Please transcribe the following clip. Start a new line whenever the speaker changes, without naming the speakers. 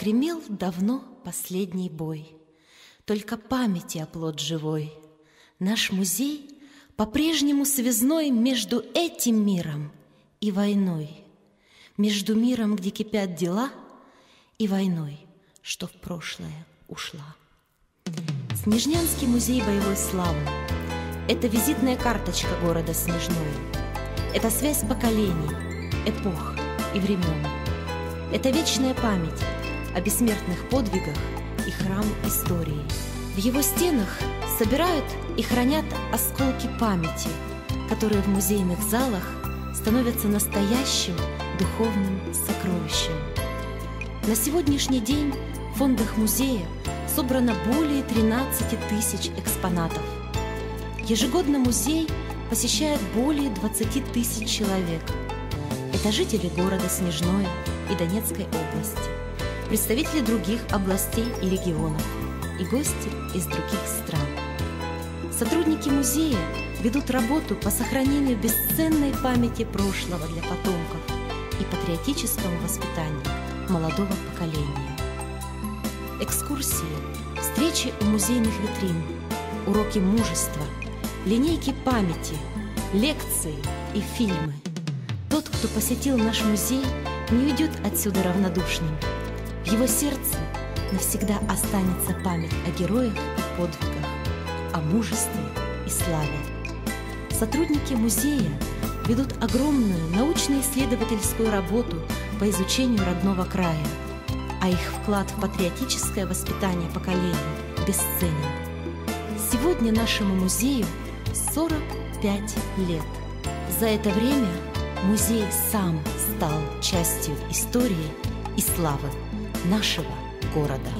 Отгремел давно последний бой. Только памяти оплот живой. Наш музей по-прежнему связной между этим миром и войной. Между миром, где кипят дела, и войной, что в прошлое ушла. Снежнянский музей боевой славы – это визитная карточка города Снежной. Это связь поколений, эпох и времен. Это вечная память о бессмертных подвигах и храм истории. В его стенах собирают и хранят осколки памяти, которые в музейных залах становятся настоящим духовным сокровищем. На сегодняшний день в фондах музея собрано более 13 тысяч экспонатов. Ежегодно музей посещает более 20 тысяч человек. Это жители города Снежное и Донецкой области, представители других областей и регионов и гости из других стран. Сотрудники музея ведут работу по сохранению бесценной памяти прошлого для потомков и патриотическому воспитанию молодого поколения. Экскурсии, встречи у музейных витрин, уроки мужества, линейки памяти, лекции и фильмы. Тот, кто посетил наш музей, не уйдет отсюда равнодушным. В его сердце навсегда останется память о героях и подвигах, о мужестве и славе. Сотрудники музея ведут огромную научно-исследовательскую работу по изучению родного края, а их вклад в патриотическое воспитание поколений бесценен. Сегодня нашему музею 45 лет. За это время музей сам стал частью истории и славы нашего города.